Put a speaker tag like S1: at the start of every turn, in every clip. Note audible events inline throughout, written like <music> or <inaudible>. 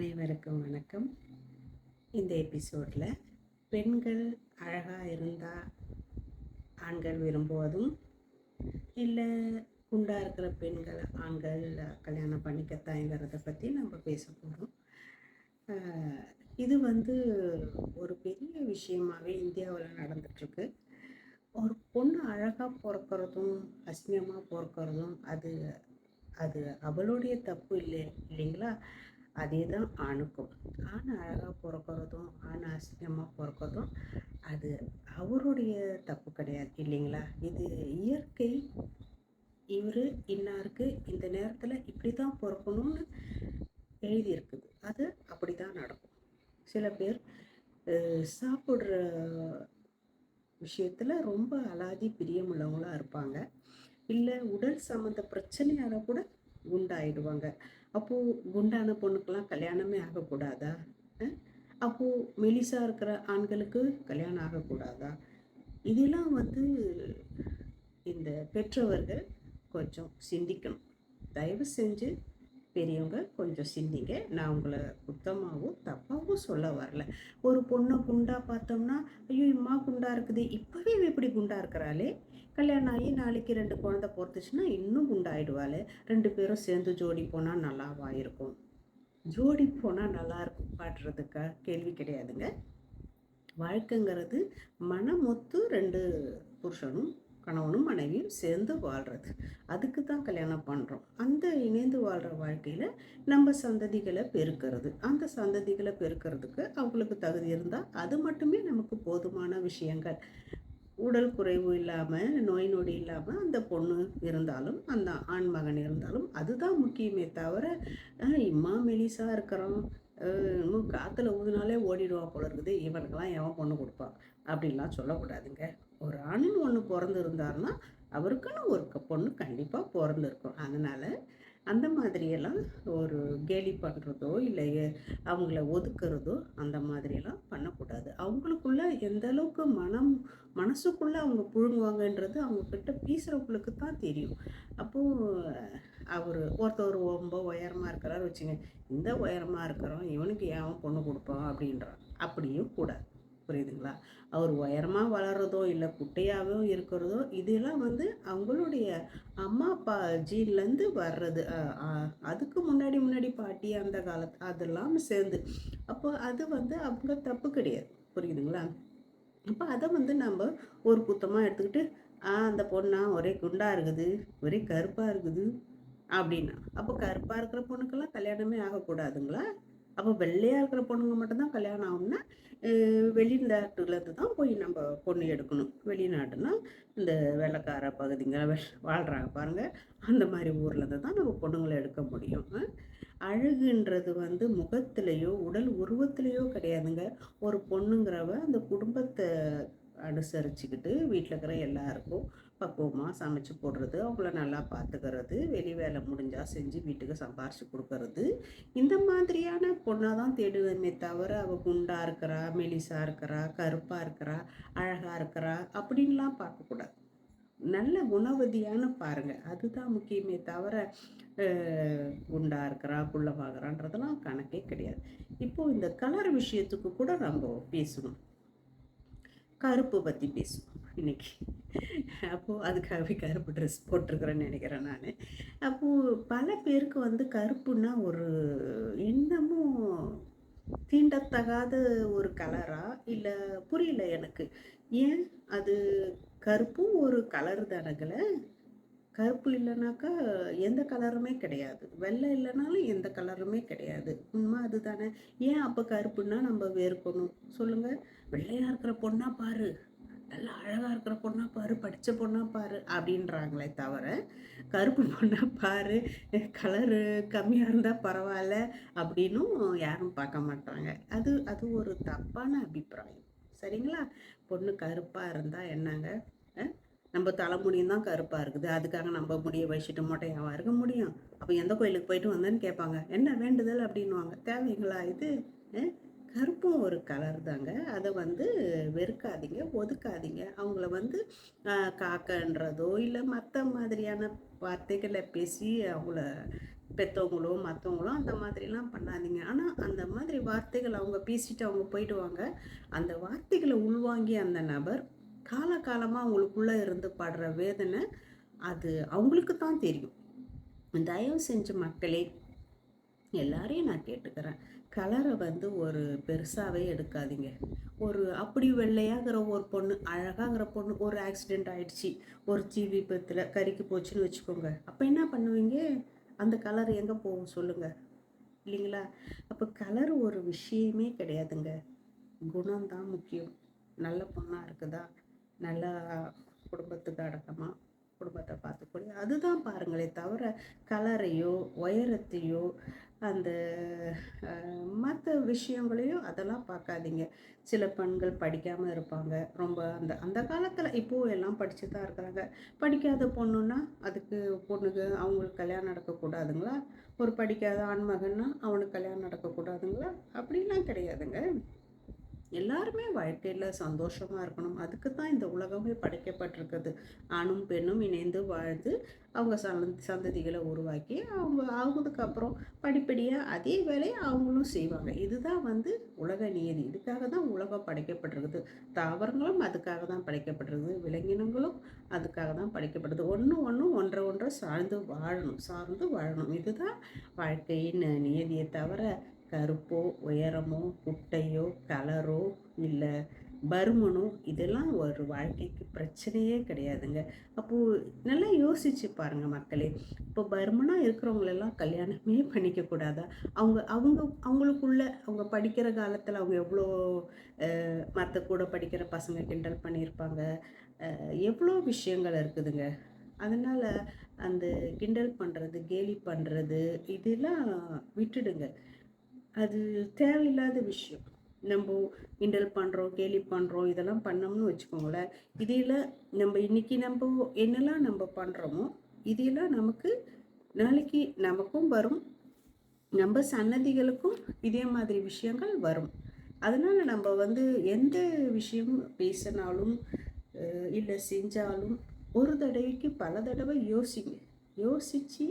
S1: அனைவருக்கும் வணக்கம். இந்த எபிசோடில் பெண்கள் அழகாக இருந்தால் ஆண்கள் விரும்புவதும் இல்லை குண்டாக இருக்கிற பெண்கள் ஆண்கள் கல்யாணம் பண்ணிக்க பற்றி நம்ம பேச போகிறோம் இது வந்து ஒரு பெரிய விஷயமாகவே இந்தியாவில் நடந்துட்டுருக்கு. ஒரு பொண்ணு அழகாக பிறக்கிறதும் அசிங்கமாக பிறக்கிறதும் அது அது அவளுடைய தப்பு இல்லை இல்லைங்களா? அதே தான் ஆணுக்கும். ஆண் அழகாக பிறக்கிறதும் ஆண் அசிங்கமாக பிறக்கிறதும் அது அவருடைய தப்பு கிடையாது இல்லைங்களா? இது இயற்கை. இவர் இன்னாருக்கு இந்த நேரத்தில் இப்படி தான் பிறக்கணும்னு எழுதியிருக்குது. அது அப்படி தான் நடக்கும். சில பேர் சாப்பிட்ற விஷயத்தில் ரொம்ப அலாதி பிரியமுள்ளவங்களாக இருப்பாங்க. இல்லை உடல் சம்மந்த பிரச்சனையால் கூட குண்டாயிடுவாங்க அப்போது குண்டான பொண்ணுக்கெல்லாம் கல்யாணமே ஆகக்கூடாதா? அப்போது மெலிசாக இருக்கிற ஆண்களுக்கு கல்யாணம் ஆகக்கூடாதா? இதெல்லாம் வந்து இந்த பெற்றவர்கள் கொஞ்சம் சிந்திக்கணும். தயவு செஞ்சு பெரியவங்க கொஞ்சம் சிந்திங்க. நான் உங்களை குத்தமாகவும் தப்பாகவும் சொல்ல வரல. ஒரு பொண்ணை குண்டா பார்த்தோம்னா ஐயோ இம்மா குண்டா இருக்குது. இப்போவே எப்படி இப்படி குண்டா இருக்கிறாளே. கல்யாணம் ஆகி நாளைக்கு ரெண்டு குழந்தை பிறந்துச்சுன்னா இன்னும் குண்டாயிடுவாள். ரெண்டு பேரும் சேர்ந்து ஜோடி போனால் நல்லாவா இருக்கும்? ஜோடி போனால் நல்லா இருக்கும் பாடுறதுக்கா? கேள்வி கிடையாதுங்க. வாழ்க்கைங்கிறது மனமொத்து ரெண்டு புருஷனும் கணவனும் மனைவியும் சேர்ந்து வாழ்கிறது அதுக்கு தான் கல்யாணம் பண்ணுறோம் அந்த இணைந்து வாழ்கிற வாழ்க்கையில் நம்ம சந்ததிகளை பெருக்கிறது. அந்த சந்ததிகளை பெருக்கிறதுக்கு அவங்களுக்கு தகுதி இருந்தால் அது மட்டுமே நமக்கு போதுமான விஷயங்கள். உடல் குறைவு இல்லாமல் நோய் நொடி இல்லாமல் அந்த பொண்ணு இருந்தாலும் அந்த ஆண் மகன் இருந்தாலும் அதுதான் முக்கியமே தவிர இம்மா மெலிசாக இருக்கிறோம் காற்றுல ஊதினாலே ஓடிடுவா போல இருக்குது. இவனுக்கெல்லாம் எவன் பொண்ணு கொடுப்பான் அப்படின்லாம் சொல்லக்கூடாதுங்க. ஒரு ஆணின் ஒன்று பிறந்திருந்தாருன்னா அவருக்குன்னு ஒரு க- பொண்ணு கண்டிப்பாக பிறந்திருக்கும். அதனால் அந்த மாதிரியெல்லாம் ஒரு கேலி பண்ணுறதோ இல்லை அவங்கள ஒதுக்குறதோ அந்த மாதிரியெல்லாம் பண்ணக்கூடாது. அவங்களுக்குள்ள எந்த அளவுக்கு மனம் மனசுக்குள்ளே அவங்க புழுங்குவாங்கன்றது அவங்கக்கிட்ட பேசுகிறவங்களுக்கு தான் தெரியும். அப்போது அவர் ஒருத்தர் ரொம்ப உயரமாக இருக்கிறாரு வச்சுங்க இந்த உயரமாக இருக்கிறோம் இவனுக்கு ஏன் பொண்ணு கொடுப்பான் அப்படின்றான். அப்படியும் கூடாது புரியுதுங்களா? அவர் உயரமாக வளர்றதோ இல்லை குட்டையாகவும் இருக்கிறதோ இதெல்லாம் வந்து அவங்களுடைய அம்மா அப்பா ஜீன்லேருந்து வர்றது. அதுக்கு முன்னாடி முன்னாடி பாட்டி அந்த காலத்து அதெல்லாம் சேர்ந்து. அப்போ அது வந்து அவங்க தப்பு கிடையாது. புரியுதுங்களா? அப்போ அதை வந்து நம்ம ஒரு குத்தமாக எடுத்துக்கிட்டு ஆ அந்த பொண்ணா ஒரே குண்டாக இருக்குது ஒரே கருப்பாக இருக்குது அப்படின்னா. அப்போ கருப்பாக இருக்கிற பொண்ணுக்கெல்லாம் கல்யாணமே ஆகக்கூடாதுங்களா? அப்போ வெள்ளையாக இருக்கிற பொண்ணுங்க மட்டும்தான் கல்யாணம் ஆகும்னா வெளிநாட்டுலேருந்து தான் போய் நம்ம பொண்ணு எடுக்கணும். வெளிநாட்டுனா இந்த வெள்ளைக்கார பகுதிங்க வாழ்கிறாங்க பாருங்கள் பாருங்க. அந்த மாதிரி ஊர்லேருந்து தான் நம்ம பொண்ணுங்களை எடுக்க முடியும். அழகுன்றது வந்து முகத்திலேயோ உடல் உருவத்திலேயோ கிடையாதுங்க. ஒரு பொண்ணுங்கிறவ அந்த குடும்பத்தை அனுசரிச்சுக்கிட்டு வீட்டில் இருக்கிற எல்லாருக்கும் பக்குவமாக சமைச்சு போடுறது அவங்கள நல்லா பார்த்துக்கிறது வெளி வேலை முடிஞ்சால் செஞ்சு வீட்டுக்கு சம்பாரித்து கொடுக்கறது. இந்த மாதிரியான பொண்ணாக தான் தேடுவேமே தவிர அவள் குண்டாக இருக்கிறா மெலிசாக இருக்கிறா கருப்பாக இருக்கிறா அழகாக இருக்கிறா அப்படின்லாம் பார்க்கக்கூடாது. நல்ல உணவதியான பாருங்க. அதுதான் முக்கியமே தவிர குண்டாக குண்டா இருக்கிறா குள்ளமாகறான்றதெல்லாம் கணக்கே கிடையாது. இப்போ இந்த கலர் விஷயத்துக்கு கூட நம்ம பேசணும். கருப்பு பற்றி பேசுவோம் இன்னைக்கு. அப்போது அதுக்காகவே கருப்பு ட்ரெஸ் போட்டிருக்கிறேன்னு நினைக்கிறேன் நான். அப்போது பல பேருக்கு வந்து கருப்புன்னா ஒரு இன்னமும் தீண்டத்தகாத ஒரு கலரா இல்லை புரியல எனக்கு. ஏன்? அது கருப்பும் ஒரு கலர் தானங்களை கருப்பு இல்லைனாக்கா எந்த கலருமே கிடையாது. வெள்ளை இல்லைனாலும் எந்த கலருமே கிடையாது. உண்மை அதுதானே? ஏன் அப்போ கருப்புன்னா நம்ம வேறுக்கணும் சொல்லுங்கள் வெள்ளையாக இருக்கிற பொண்ணாக பாரு. நல்லா அழகாக இருக்கிற பொண்ணாக பாரு. படித்த பொண்ணாக பாரு. அப்படின்றாங்களே தவிர கருப்பு பொண்ணாக பாரு. கலரு கம்மியாக இருந்தால் பரவாயில்ல அப்படின்னும் யாரும் பார்க்க மாட்டாங்க. அது அது ஒரு தப்பான அபிப்பிராயம். சரிங்களா? பொண்ணு கருப்பாக இருந்தால் என்னங்க? ஆ நம்ம தலைமுடியும் தான் கருப்பாக இருக்குது. அதுக்காக நம்ம முடியை வச்சுட்டு மொட்டையாவா இருக்க முடியும். அப்போ எந்த கோயிலுக்கு போயிட்டு வந்தேன்னு கேட்பாங்க. என்ன வேண்டுதல்? அப்படின்னுவாங்க. தேவைங்களா இது? கருப்பும் ஒரு கலர் தாங்க. அதை வந்து வெறுக்காதீங்க ஒதுக்காதீங்க. அவங்கள வந்து காக்கன்றதோ இல்லை மற்ற மாதிரியான வார்த்தைகளை பேசி அவங்கள பெற்றவங்களோ மற்றவங்களோ அந்த மாதிரிலாம் பண்ணாதீங்க. ஆனால் அந்த மாதிரி வார்த்தைகள் அவங்க பேசிட்டு அவங்க போயிடுவாங்க. அந்த வார்த்தைகளை உள்வாங்கி அந்த நபர் காலகாலமாக அவங்களுக்குள்ளே இருந்து படுற வேதனை அது அவங்களுக்கு தான் தெரியும். தயவு செஞ்ச மக்களே எல்லாரையும் நான் கேட்டுக்கிறேன். கலரை வந்து ஒரு பெருசாகவே எடுக்காதீங்க. ஒரு அப்படி வெள்ளையாகிற ஒரு பொண்ணு அழகாகிற பொண்ணு ஒரு ஆக்சிடெண்ட் ஆகிடுச்சி ஒரு தீ விபத்தில் கறிக்கு போச்சுன்னு வச்சுக்கோங்க. அப்போ என்ன பண்ணுவீங்க? அந்த கலர் எங்கே போகும் சொல்லுங்கள் இல்லைங்களா? அப்போ கலர் ஒரு விஷயமே கிடையாதுங்க. குணம்தான் முக்கியம். நல்ல பொண்ணாக இருக்குதா? நல்லா குடும்பத்துக்கு அடக்கமாக குடும்பத்தை பார்த்துக்கூடிய அதுதான் பாருங்களே தவிர கலரையோ உயரத்தையோ அந்த மற்ற விஷயங்களையும் அதெல்லாம் பார்க்காதீங்க. சில பெண்கள் படிக்காமல் இருப்பாங்க. ரொம்ப அந்த அந்த காலத்தில் இப்போ எல்லாம் படித்து தான் இருக்கிறாங்க. படிக்காத பொண்ணுன்னா அதுக்கு பொண்ணுக்கு அவங்களுக்கு கல்யாணம் நடக்கக்கூடாதுங்களா? ஒரு படிக்காத ஆண்மகன்னா அவனுக்கு கல்யாணம் நடக்கக்கூடாதுங்களா? அப்படிலாம் கிடையாதுங்க. எல்லாருமே வாழ்க்கையில் சந்தோஷமாக இருக்கணும். அதுக்கு தான் இந்த உலகமே படைக்கப்பட்டிருக்குது. ஆணும் பெண்ணும் இணைந்து வாழ்ந்து அவங்க சந்த சந்ததிகளை உருவாக்கி அவங்க ஆகுதுக்கப்புறம் படிப்படியாக அதே வேலையை அவங்களும் செய்வாங்க. இதுதான் வந்து உலக நியதி இதுக்காக தான் உலகம் படைக்கப்பட்டிருக்குது. தாவரங்களும் அதுக்காக தான் படைக்கப்பட்டிருக்குது. விலங்கினங்களும் அதுக்காக தான் படைக்கப்படுது. ஒன்று ஒன்று ஒன்றை ஒன்றை சார்ந்து வாழணும். சார்ந்து வாழணும். இதுதான் வாழ்க்கையின் நியதியை தவிர கருப்போ உயரமோ குட்டையோ கலரோ இல்லை பருமனோ இதெல்லாம் ஒரு வாழ்க்கைக்கு பிரச்சனையே கிடையாதுங்க. அப்போது நல்லா யோசிச்சு பாருங்கள் மக்களே. இப்போ பருமனாக இருக்கிறவங்களெல்லாம் கல்யாணமே <laughs> பண்ணிக்கக்கூடாதா அவங்க அவங்க அவங்களுக்குள்ள அவங்க படிக்கிற காலத்தில் அவங்க எவ்வளோ மற்ற கூட படிக்கிற பசங்க கிண்டல் பண்ணியிருப்பாங்க. எவ்வளோ விஷயங்கள் இருக்குதுங்க. அதனால் அந்த கிண்டல் பண்ணுறது கேலி பண்ணுறது இதெல்லாம் விட்டுடுங்க. அது தேவையில்லாத விஷயம். நம்ம கிண்டல் பண்ணுறோம் கேலி பண்ணுறோம் இதெல்லாம் பண்ணோம்னு வச்சுக்கோங்களேன். இதில் நம்ம இன்றைக்கி நம்ம என்னெல்லாம் நம்ம பண்ணுறோமோ இதையெல்லாம் நமக்கு நாளைக்கு நமக்கும் வரும். நம்ம சன்னதிகளுக்கும் இதே மாதிரி விஷயங்கள் வரும். அதனால் நம்ம வந்து எந்த விஷயம் பேசினாலும் இல்லை செஞ்சாலும் ஒரு தடவைக்கு பல தடவை யோசிங்க. யோசித்து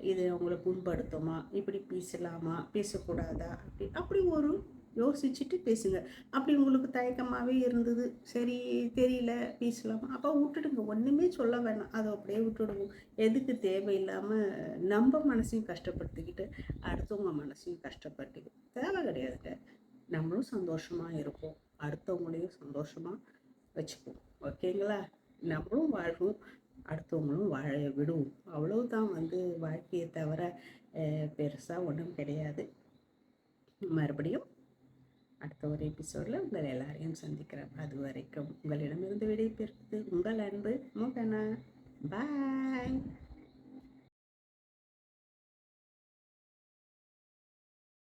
S1: இது உங்களை புண்படுத்துமா? இப்படி பேசலாமா? பேசக்கூடாதா? அப்படி அப்படி ஒரு யோசிச்சுட்டு பேசுங்க. அப்படி உங்களுக்கு தயக்கமாகவே இருந்தது. சரி தெரியல பேசலாமா? அப்போ விட்டுடுங்க. ஒன்றுமே சொல்ல வேணாம். அதை அப்படியே விட்டுடுவோம். எதுக்கு தேவையில்லாமல் நம்ம மனசையும் கஷ்டப்படுத்திக்கிட்டு அடுத்தவங்க மனசையும் கஷ்டப்பட்டு தேவை கிடையாதுங்க. நம்மளும் சந்தோஷமாக இருப்போம். அடுத்தவங்களையும் சந்தோஷமாக வச்சுப்போம். ஓகேங்களா? நம்மளும் வாழ்வோம். அடுத்தவங்களும் வாழ விடுவோம் அவ்வளவுதான் வந்து வாழ்க்கையை தவிர பெருசாக ஒன்றும் கிடையாது. மறுபடியும் அடுத்த ஒரு எபிசோடில் உங்கள் எல்லாரையும் சந்திக்கிறேன். அது வரைக்கும் உங்களிடமிருந்து விடைபெறுவது உங்கள் அன்பு முகனா. பாய்